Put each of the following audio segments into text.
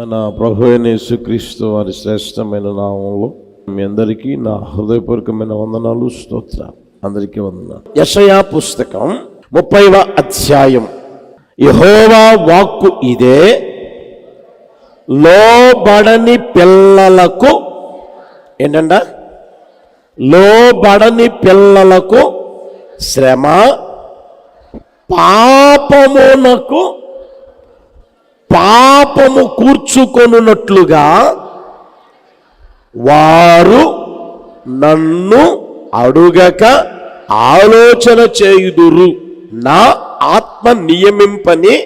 మన ప్రభు యేసుక్రీస్తు వారి శ్రేష్టమైన నామంలో మీ అందరికీ నా హృదయపూర్వకమైన వందనాలు స్తోత్ర అందరికీ వందనాలు. యషయా పుస్తకం ముప్పైవ అధ్యాయం. యహోవా వాక్కు ఇదే లోబడని పిల్లలకు ఏంటంట? లోబడని పిల్లలకు శ్రమ పాపమునకు పాపము కూర్చుకొనున్నట్లుగా వారు నన్ను అడుగక ఆలోచన చేయుదురు. నా ఆత్మ నియమింపని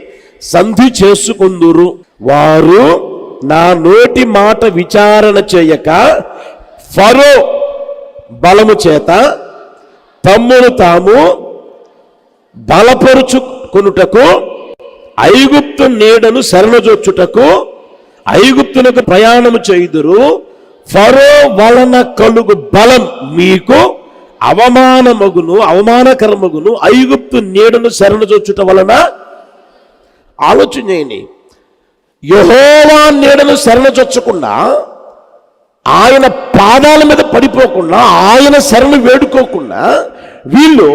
సంధి చేసుకుందురు. వారు నా నోటి మాట విచారణ చేయక ఫరో బలము చేత తమ్మును తాము బలపరుచుకొనుటకు ఐగుప్తు నీడను శరణజొచ్చుటకు ఐగుప్తునకు ప్రయాణము చేయుదురు. ఫరో వలన కలుగు బలం మీకు అవమానమగును అవమానకరమగును. ఐగుప్తు నీడను శరణజొచ్చుట వలన ఆలోచన చేయండి యహోవా నీడను శరణజొచ్చకుండా ఆయన పాదాల మీద పడిపోకుండా ఆయన శరణు వేడుకోకుండా వీళ్ళు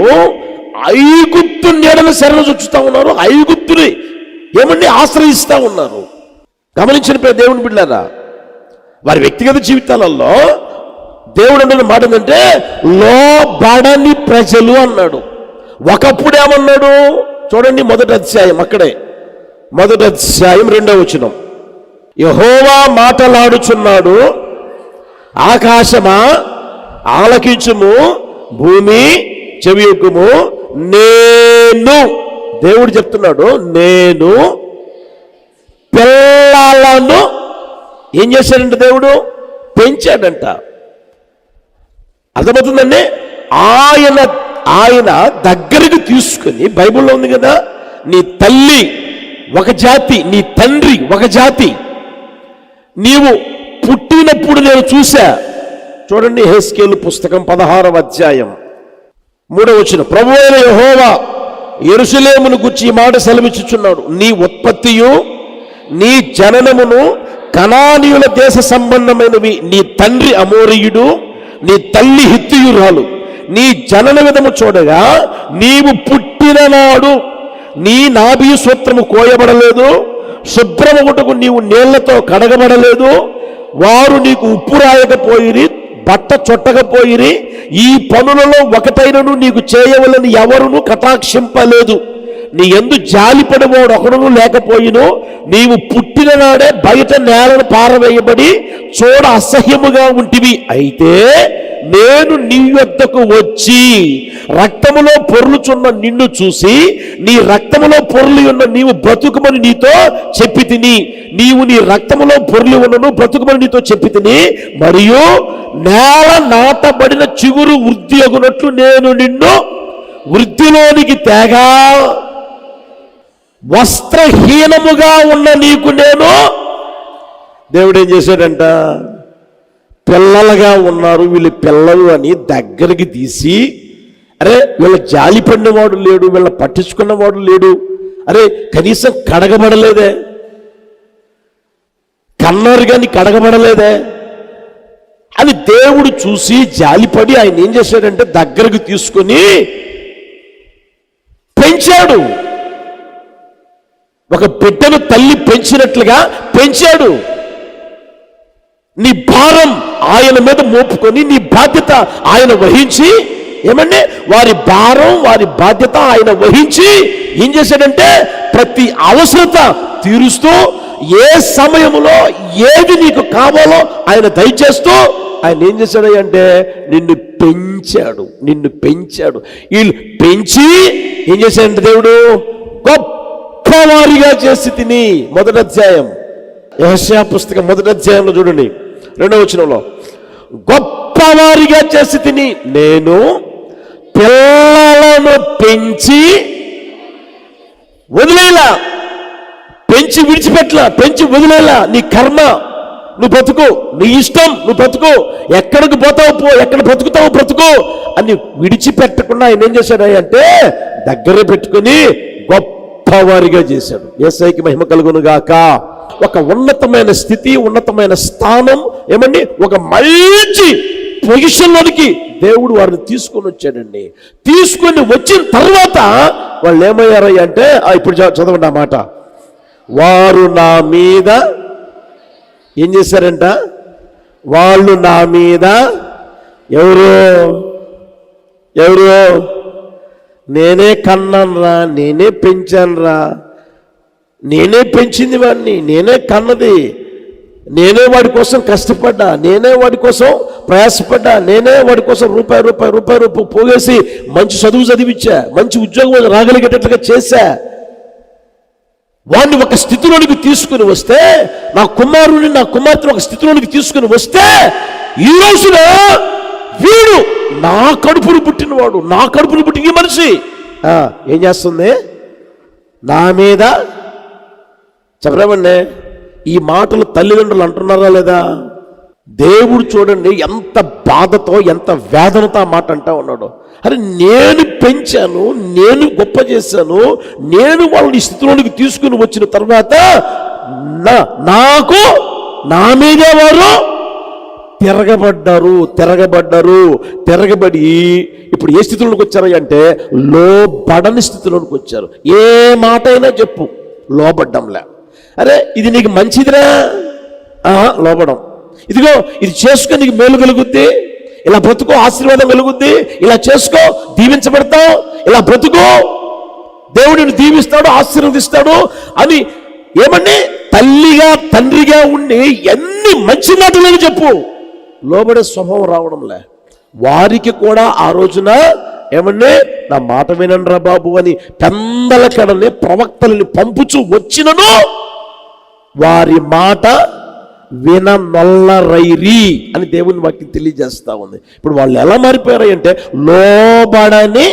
ఐగుప్తు నీడను శరణ చుచ్చుతా ఉన్నారు. ఐగుప్తుని ఏమండి ఆశ్రయిస్తూ ఉన్నారు. గమనించిన పే దేవుని బిడ్డారా వారి వ్యక్తిగత జీవితాలలో దేవుడు అన్న మాట ఏంటంటే లోబడని ప్రజలు అన్నాడు. ఒకప్పుడు ఏమన్నాడు? చూడండి మొదటి అధ్యాయం అక్కడే. మొదటి అధ్యాయం రెండవ వచనం. యహోవా మాటలాడుచున్నాడు ఆకాశమా ఆలకించుము భూమి చెవియొక్కుము నేను దేవుడు చెప్తున్నాడు నేను పిల్లలను ఏం చేశాడంట దేవుడు? పెంచాడంట. అర్థమవుతుందండి? ఆయన ఆయన దగ్గరికి తీసుకుని బైబిల్లో ఉంది కదా నీ తల్లి ఒక జాతి నీ తండ్రి ఒక జాతి. నీవు పుట్టినప్పుడు నేను చూశా. చూడండి హెస్కేలు పుస్తకం పదహారవ అధ్యాయం. మూడవ వచ్చిన ప్రభు అయిన యహోవా ఎరుసలేమును గుర్చి ఈ మాట సెలవిచ్చుచున్నాడు. నీ ఉత్పత్తియు నీ జననమును కణానీయుల దేశ సంబంధమైనవి. నీ తండ్రి అమోరియుడు నీ తల్లి హిత్తియురాలు నీ జనన విధము చూడగా నీవు పుట్టిన నాడు నీ నాభి సూత్రము కోయబడలేదు శుభ్రమగుటకు నీవు నీళ్ళతో కడగబడలేదు వారు నీకు ఉప్పు రాయకపోయి బట్ట చొట్టకపోయిరి ఈ పనులలో ఒకటైనను నీకు చేయవలని ఎవరును కటాక్షింపలేదు. నీ ఎందు జాలిపడబోడు ఒకడును లేకపోయిను నీవు పుట్టిన నాడే బయట నేలను పారవేయబడి చూడ అసహ్యముగా ఉంటివి. అయితే నేను నీ యొద్దకు వచ్చి రక్తములో పొర్లుచున్న నిన్ను చూసి నీ రక్తములో పొర్లి ఉన్న నీవు బ్రతుకుమని నీతో చెప్పి తిని నీవు నీ రక్తములో పొర్లి ఉన్నను బ్రతుకుమని నీతో చెప్పి తిని మరియు నేల నాటబడిన చిగురు వృద్ధి అగునట్లు నేను నిన్ను వృద్ధిలోనికి తేగా వస్త్రహీనముగా ఉన్న నీకు నేను దేవుడు ఏం చేశాడంట? పిల్లలుగా ఉన్నారు వీళ్ళు పిల్లలు అని దగ్గరికి తీసి అరే వీళ్ళ జాలి పడినవాడు లేడు వీళ్ళ పట్టించుకున్నవాడు లేడు అరే కనీసం కడగబడలేదే. కన్నారు కానీ కడగబడలేదే. అని దేవుడు చూసి జాలిపడి ఆయన ఏం చేశాడంటే దగ్గరకు తీసుకొని పెంచాడు. ఒక బిడ్డను తల్లి పెంచినట్లుగా పెంచాడు. నీ భారం ఆయన మీద మోపుకొని నీ బాధ్యత ఆయన వహించి ఏమండి? వారి భారం వారి బాధ్యత ఆయన వహించి ఏం చేశాడంటే ప్రతి అవసరత తీరుస్తూ ఏ సమయంలో ఏది నీకు కావాలో ఆయన దయచేస్తూ ఆయన ఏం చేశాడు అంటే నిన్ను పెంచాడు నిన్ను పెంచాడు. వీళ్ళు పెంచి ఏం చేశాడంటే దేవుడు? గొప్ప గొప్పవారిగా చేసి తిని మొదటి అధ్యాయం. యహస్యా పుస్తకం మొదటి అధ్యాయంలో చూడండి. రెండవ వచనంలో గొప్పవారిగా చేసి తిని నేను పిల్లలను పెంచి వదిలేలా? పెంచి విడిచిపెట్టలా? పెంచి వదిలేలా? నీ కర్మ నువ్వు బ్రతుకు. నీ ఇష్టం నువ్వు బ్రతుకు. ఎక్కడికి పోతావు పో ఎక్కడ బ్రతుకుతావు బ్రతుకు అని విడిచిపెట్టకుండా ఆయన ఏం చేశాడు అంటే దగ్గర పెట్టుకుని గొప్పవారిగా చేశాడు. ఏసైకి మహిమ కలుగును గాక. ఒక ఉన్నతమైన స్థితి ఉన్నతమైన స్థానం ఏమండి? ఒక మంచి పొజిషన్లోనికి దేవుడు వారిని తీసుకొని వచ్చాడండి. తీసుకొని వచ్చిన తర్వాత వాళ్ళు ఏమయ్యారయ్య అంటే ఆ, ఇప్పుడు చదవండి ఆ మాట. వారు నా మీద ఏం చేశారంట? వాళ్ళు నా మీద ఎవరు? ఎవరు? నేనే కన్నానురా నేనే పెంచానురా. నేనే పెంచింది వాడిని నేనే కన్నది. నేనే వాడి కోసం కష్టపడ్డా నేనే వాడి కోసం ప్రయాసపడ్డా నేనే వాడి కోసం రూపాయి రూపాయి రూపాయి రూపాయి పోగేసి మంచి చదువు చదివించా మంచి ఉద్యోగం రాగలిగేటట్లుగా చేశా. వాడిని ఒక స్థితిలోనికి తీసుకుని వస్తే నా కుమారుని నా కుమార్తెను ఒక స్థితిలోనికి తీసుకుని వస్తే ఈ రోజున వీడు నా కడుపును పుట్టినవాడు నా కడుపును పుట్టిన ఈ మనిషి. ఏం చేస్తుంది? నా మీద చెప్పలేమండి ఈ మాటలు తల్లిదండ్రులు అంటున్నారా లేదా? దేవుడు చూడండి ఎంత బాధతో ఎంత వేదనతో మాట అంటా ఉన్నాడు. అరే నేను పెంచాను నేను గొప్ప చేశాను నేను వాళ్ళని స్థితిలోనికి తీసుకుని వచ్చిన తర్వాత నా- నాకు నా మీదే వారు తిరగబడ్డారు తిరగబడ్డారు తిరగబడి. ఇప్పుడు ఏ స్థితిలోకి వచ్చారు అంటే లోబడని స్థితిలోనికి వచ్చారు. ఏ మాట అయినా చెప్పు లోబడ్డంలే. అరే ఇది నీకు మంచిదిరా? ఆహా, లోబడం. ఇదిగో ఇది చేసుకో నీకు మేలు కలుగుద్ది. ఇలా బ్రతుకో ఆశీర్వాదం కలుగుద్ది. ఇలా చేసుకో దీవించబడతావు. ఇలా బ్రతుకో. దేవుడిని దీవిస్తాడు ఆశీర్వదిస్తాడు అని ఏమండి? తల్లిగా తండ్రిగా ఉండి ఎన్ని మంచి మాటలు చెప్పు. లోబడే స్వభావం రావడంలే. వారికి కూడా ఆ రోజున ఏమన్నా నా మాట వినండిరా బాబు అని పెందల కడని ప్రవక్తలని పంపుచు వచ్చినను వారి మాట విన నొల్లరైరి అని దేవుని వాక్యం తెలియజేస్తా ఉంది. ఇప్పుడు వాళ్ళు ఎలా మారిపోయారు అంటే లోబడని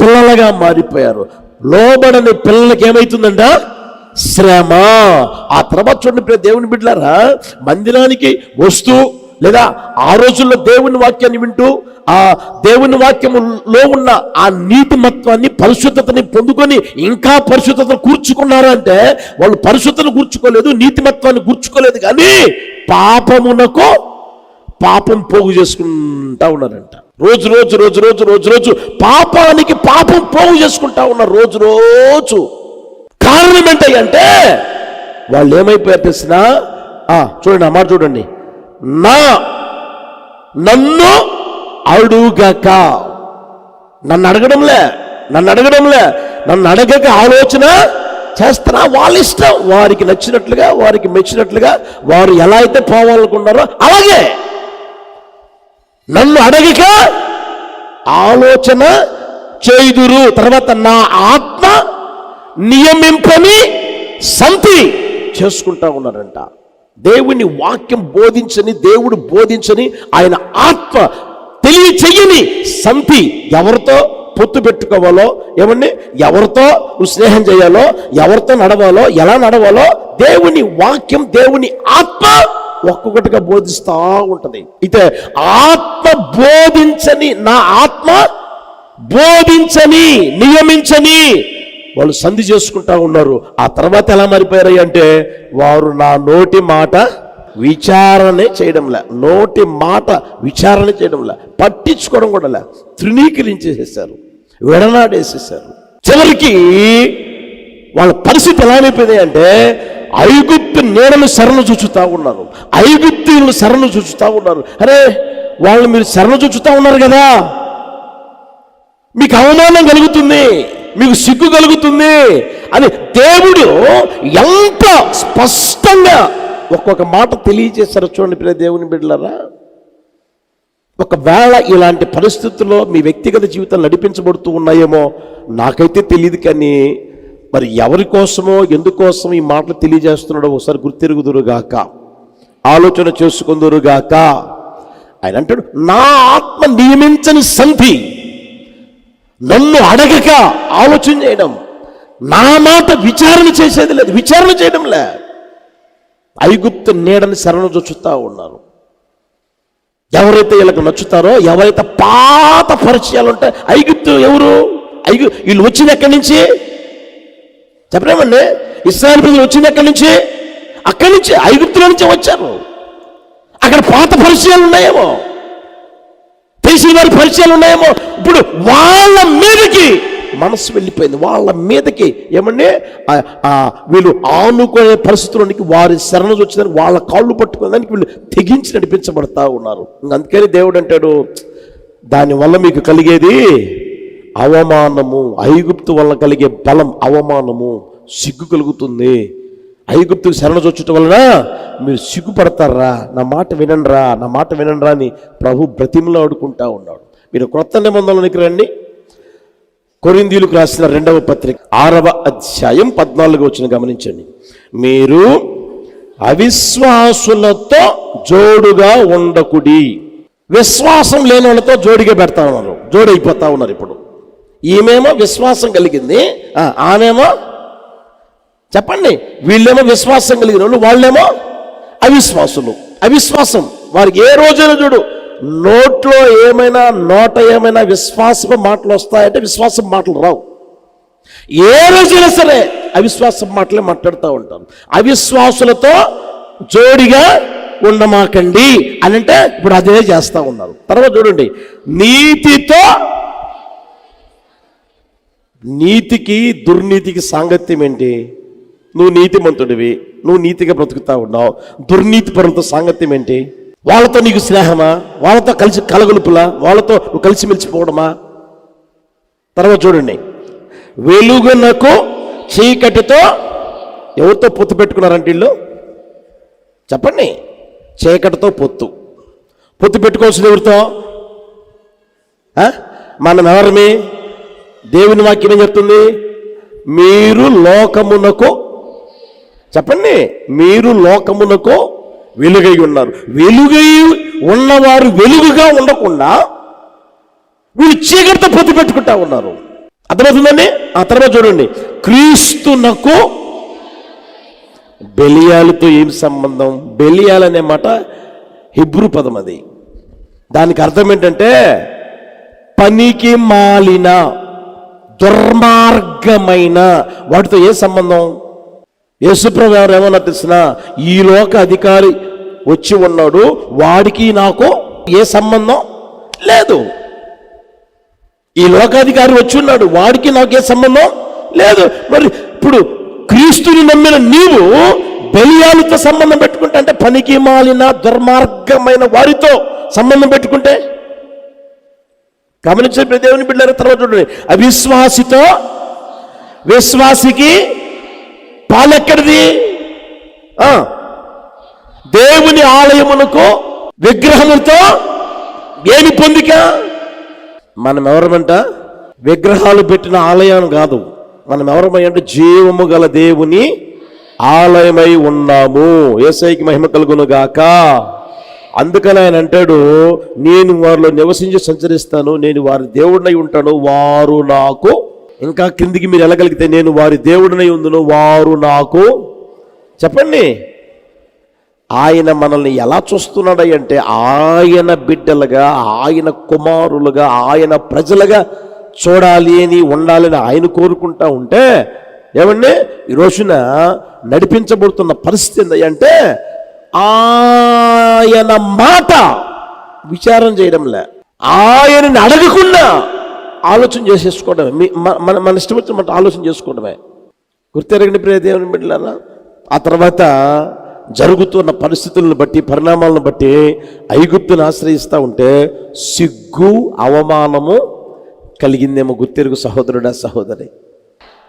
పిల్లలుగా మారిపోయారు. లోబడని పిల్లలకి ఏమవుతుందంట శ్రమ. ఆ తర్వాత చూడండి దేవుని బిడ్డలారా మందిరానికి వస్తూ లేదా ఆ రోజుల్లో దేవుని వాక్యాన్ని వింటూ ఆ దేవుని వాక్యములో ఉన్న ఆ నీతిమత్వాన్ని పరిశుద్ధతని పొందుకొని ఇంకా పరిశుద్ధతను కూర్చుకున్నారు అంటే వాళ్ళు పరిశుద్ధతను కూర్చుకోలేదు నీతిమత్వాన్ని కూర్చుకోలేదు కానీ పాపమునకు పాపం పోగు చేసుకుంటా ఉన్నారంట. రోజు రోజు రోజు రోజు రోజు రోజు పాపానికి పాపం పోగు చేసుకుంటా ఉన్నారు రోజు రోజు. కారణం ఏంటంటే వాళ్ళు ఏమైపోయారు తెలిసిన చూడండి అమ్మ చూడండి. నా నన్ను అడుగక. నన్ను అడగడంలే నన్ను అడగడంలే నన్ను అడగక ఆలోచన చేస్తారా వాళ్ళ ఇష్టం వారికి నచ్చినట్లుగా వారికి మెచ్చినట్లుగా వారు ఎలా అయితే పోవాలనుకున్నారో అలాగే. నన్ను అడగక ఆలోచన చేయుదురు. తర్వాత నా ఆత్మ నియమింపని సంతి చేసుకుంటా ఉన్నారంట. దేవుని వాక్యం బోధించని దేవుడు బోధించని ఆయన ఆత్మ తెలియచెయ్యని సంపి ఎవరితో పొత్తు పెట్టుకోవాలో ఏమండి? ఎవరితో నువ్వు స్నేహం చేయాలో ఎవరితో నడవాలో ఎలా నడవాలో దేవుని వాక్యం దేవుని ఆత్మ ఒక్కొక్కటిగా బోధిస్తూ ఉంటుంది. అయితే ఆత్మ బోధించని నా ఆత్మ బోధించని నియమించని వాళ్ళు సంధి చేసుకుంటా ఉన్నారు. ఆ తర్వాత ఎలా మారిపోయారు అంటే వారు నా నోటి మాట విచారణే చేయడంలే నోటి మాట విచారణ చేయడంలే పట్టించుకోవడం కూడా లే తృణీకరించేసేసారు విడనాడేసేసారు. చివరికి వాళ్ళ పరిస్థితి ఎలా అయిపోయింది అంటే ఐగుప్తు నేలను శరణు చూచుతా ఉన్నారు. ఐగుప్తులు శరణు చూచుతా ఉన్నారు. అరే వాళ్ళు మీరు శరణు చూచుతా ఉన్నారు కదా? మీకు అవమానం కలుగుతుంది. మీకు సిగ్గు కలుగుతుంది అని దేవుడు ఎంత స్పష్టంగా ఒక్కొక్క మాట తెలియజేశారు చూడండి పిల్ల దేవుని బిడ్డలరా. ఒకవేళ ఇలాంటి పరిస్థితుల్లో మీ వ్యక్తిగత జీవితాలు నడిపించబడుతూ ఉన్నాయేమో నాకైతే తెలియదు కానీ మరి ఎవరి కోసమో ఎందుకోసం ఈ మాటలు తెలియజేస్తున్నాడో ఒకసారి గుర్తిరుగుదురుగాక ఆలోచన చేసుకుందురుగాక ఆయన అంటాడు నా ఆత్మ నియమించని సంధి. నన్ను అడగక ఆలోచన చేయడం. నా మాట విచారణ చేసేది లేదు. విచారణ చేయడం లే. ఐగుప్తు నీడని శరణు చూచుతా ఉన్నారు. ఎవరైతే వీళ్ళకి నచ్చుతారో ఎవరైతే పాత పరిచయాలు ఉంటాయి ఐగుప్తు ఎవరు? ఐగు వీళ్ళు వచ్చింది ఎక్కడి నుంచి? చెప్పలేమండి. ఇస్రాయల్ ప్రజలు వచ్చింది ఎక్కడి నుంచి? అక్కడి నుంచి ఐగుప్తుల నుంచే వచ్చారు. అక్కడ పాత పరిచయాలు ఉన్నాయేమో. చేసిన వారి పరిచయాలు ఉన్నాయేమో? ఇప్పుడు వాళ్ళ మీదకి మనసు వెళ్ళిపోయింది. వాళ్ళ మీదకి ఏమంటే వీళ్ళు ఆనుకునే పరిస్థితుల్లోనికి వారి శరణు వచ్చేదానికి వాళ్ళ కాళ్ళు పట్టుకోవడానికి వీళ్ళు తెగించి నడిపించబడతా ఉన్నారు. అందుకని దేవుడు అంటాడు దానివల్ల మీకు కలిగేది అవమానము. ఐగుప్తు వల్ల కలిగే బలం అవమానము. సిగ్గు కలుగుతుంది. ఐగుప్తుకు శరణజొచ్చుట వలన మీరు సిగ్గుపడతారా? నా మాట వినండిరా నా మాట వినండిరా అని ప్రభు బ్రతిమలో ఆడుకుంటా ఉన్నాడు. మీరు క్రొత్త నిబంధనలోనికి రండి. కొరిందీలకు రాసిన రెండవ పత్రిక ఆరవ అధ్యాయం పద్నాలుగు వచ్చిన గమనించండి. మీరు అవిశ్వాసులతో జోడుగా ఉండకుడి. విశ్వాసం లేని వాళ్ళతో జోడిగా పెడతా ఉన్నారు. జోడైపోతా ఉన్నారు ఇప్పుడు. ఈమెమో విశ్వాసం కలిగింది. ఆమెమో చెప్పండి వీళ్ళేమో విశ్వాసం కలిగిన వాళ్ళు వాళ్ళేమో అవిశ్వాసులు. అవిశ్వాసం. వారికి ఏ రోజైనా చూడు నోట్లో ఏమైనా నోట ఏమైనా విశ్వాసపు మాటలు వస్తాయంటే విశ్వాసం మాటలు రావు. ఏ రోజైనా సరే అవిశ్వాసం మాటలే మాట్లాడుతూ ఉంటారు అవిశ్వాసులతో జోడిగా ఉండమాకండి అని అంటే ఇప్పుడు అదే చేస్తూ ఉన్నారు. తర్వాత చూడండి నీతితో నీతికి దుర్నీతికి సాంగత్యం ఏంటి? నువ్వు నీతిమంతుడివి నువ్వు నీతిగా బ్రతుకుతా ఉన్నావు. దుర్నీతి పరులతో సాంగత్యం ఏంటి? వాళ్ళతో నీకు స్నేహమా? వాళ్ళతో కలిసి కలగలుపులా? వాళ్ళతో నువ్వు కలిసిమెలిసిపోవడమా తర్వాత చూడండి. వెలుగునకు చీకటితో ఎవరితో పొత్తు పెట్టుకున్నారంటే వీళ్ళు? చెప్పండి. చీకటితో పొత్తు. పొత్తు పెట్టుకోవాల్సింది ఎవరితో? మనం ఎవరిమి దేవుని వాక్యం ఏం చెప్తుంది? మీరు లోకమునకు చెప్పండి మీరు లోకమునకు వెలుగై ఉన్నారు. వెలుగై ఉన్నవారు వెలుగుగా ఉండకుండా వీళ్ళు చీకటితో పొత్తు పెట్టుకుంటా ఉన్నారు. అర్థమవుతుందండి? ఆ తర్వాత చూడండి. క్రీస్తునకు బెలియాలతో ఏం సంబంధం? బెలియాల్ అనే మాట హిబ్రూ పదం అది. దానికి అర్థం ఏంటంటే పనికి మాలిన దుర్మార్గమైన వాటితో ఏ సంబంధం? యేసుప్రభు ఎవరు ఏమన్నా తెలిసిన ఈ లోక అధికారి వచ్చి ఉన్నాడు వాడికి నాకు ఏ సంబంధం లేదు. ఈ లోకాధికారి వచ్చి ఉన్నాడు వాడికి నాకు ఏ సంబంధం లేదు. మరి ఇప్పుడు క్రీస్తుని నమ్మిన నీవు బలియాలతో సంబంధం పెట్టుకుంటే అంటే పనికి మాలిన దుర్మార్గమైన వారితో సంబంధం పెట్టుకుంటే గమనించే దేవుని బిడ్డారు తర్వాత చూడండి. అవిశ్వాసితో విశ్వాసికి పాలెక్కడిది? దేవుని ఆలయమునకు విగ్రహములతో ఏమి పొందిక? మనం ఎవరమంట విగ్రహాలు పెట్టిన ఆలయం కాదు. మనం ఎవరమై అంటే జీవము గల దేవుని ఆలయమై ఉన్నాము. ఏసైకి మహిమ కలుగును గాక. అందుకని ఆయన అంటాడు నేను వారిలో నివసించి సంచరిస్తాను నేను వారి దేవుడినై ఉంటాను వారు నాకు ఇంకా కిందికి మీరు వెళ్ళగలిగితే నేను వారి దేవుడినై ఉందును వారు నాకు చెప్పండి. ఆయన మనల్ని ఎలా చూస్తున్నాడు అంటే ఆయన బిడ్డలుగా ఆయన కుమారులుగా ఆయన ప్రజలుగా చూడాలి అని ఉండాలని ఆయన కోరుకుంటా ఉంటే ఏమండి? ఈ రోజున నడిపించబడుతున్న పరిస్థితి ఏంటి అంటే ఆయన మాట విచారం చేయడంలే. ఆయనని అడగకుండా ఆలోచన చేసేసుకోవడమే. మీ- మన- మన మన ఇష్టం వచ్చినట్టు ఆలోచన చేసుకోవడమే. గుర్తెరగని ప్రియ దేవుని బిడ్డలారా? ఆ తర్వాత జరుగుతున్న పరిస్థితులను బట్టి పరిణామాలను బట్టి ఐగుప్తుని ఆశ్రయిస్తూ ఉంటే సిగ్గు అవమానము కలిగిందేమో గుర్తెరుగు సహోదరుడా సహోదరి.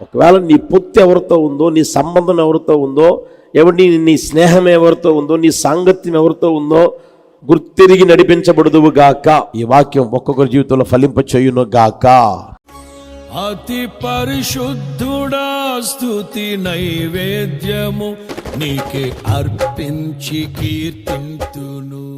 ఒకవేళ నీ పొత్తు ఎవరితో ఉందో నీ సంబంధం ఎవరితో ఉందో ఎవరి నీ స్నేహం ఎవరితో ఉందో నీ సాంగత్యం ఎవరితో ఉందో గుర్తిరిగి నడిపించబడదువు గాక ఈ వాక్యం ఒక్కొక్కరి జీవితంలో ఫలింప చేయును గాక అతి పరిశుద్ధుడా స్థుతి నైవేద్యము నీకే అర్పించి కీర్తింతును.